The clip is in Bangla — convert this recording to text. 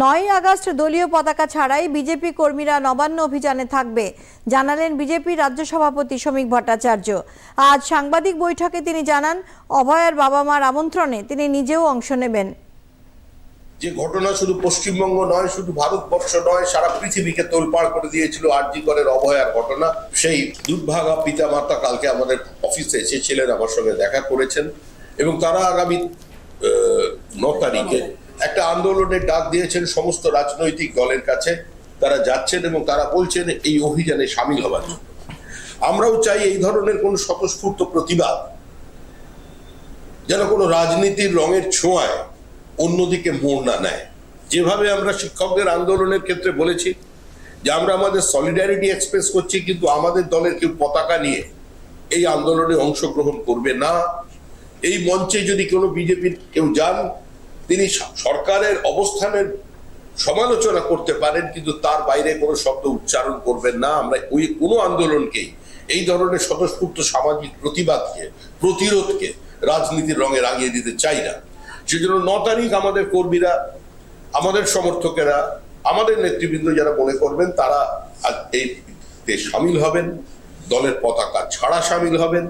নয়ই আগস্ট দলীয় পতাকা ছাড়াই বিজেপি কর্মীরা নবান্ন অভিযানে থাকবে, জানালেন বিজেপি রাজ্য সভাপতি শ্রমিক ভট্টাচার্য। আজ সাংবাদিক বৈঠকে তিনি জানান, অভয়ার বাবা মার আমন্ত্রণে তিনি নিজেও অংশ নেবেন। যে ঘটনা শুধু পশ্চিমবঙ্গ নয়, শুধু ভারতবর্ষ নয়, সারা পৃথিবীকে তোলপাড় করে দিয়েছিল আরজিকরের অভয়ার ঘটনা। সেই দুর্ভাগা পিতা মাতা কালকে আমাদের অফিসে এসেছিলেন, আমার সঙ্গে দেখা করেছেন। এবং তারা আগামী ন তারিখে একটা আন্দোলনের ডাক দিয়েছেন সমস্ত রাজনৈতিক দলের কাছে। তারা যাচ্ছেন এবং তারা বলছেন, এই অভিযানে সামিল হবার আমরাও চাই এই ধরনের কোন স্বতঃস্ফূর্ত প্রতিবাদ যেন কোনো রাজনীতির রঙের ছোঁয়ায় অন্যদিকে মোড় না নেয়। যেভাবে আমরা শিক্ষকদের আন্দোলনের ক্ষেত্রে বলেছি যে আমরা আমাদের সলিডারিটি এক্সপ্রেস করছি, কিন্তু আমাদের দলের কেউ পতাকা নিয়ে এই আন্দোলনে অংশগ্রহণ করবে না। এই মঞ্চে যদি কোনো বিজেপির কেউ যান তিনি সরকারের অবস্থানের সমালোচনা করতে পারেন, কিন্তু তার বাইরে কোনো শব্দ উচ্চারণ করবেন না। আমরা ওই কোনো আন্দোলনকেই, এই ধরনের স্বতঃস্ফূর্ত সামাজিক প্রতিবাদকে, প্রতিরোধকে রাজনীতির রঙে রাঙিয়ে দিতে চাই না। সেজন্য ন তারিখ আমাদের কর্মীরা, আমাদের সমর্থকেরা, আমাদের নেতৃবৃন্দ যারা মনে করবেন, তারা এই সামিল হবেন, দলের পতাকা ছাড়া সামিল হবেন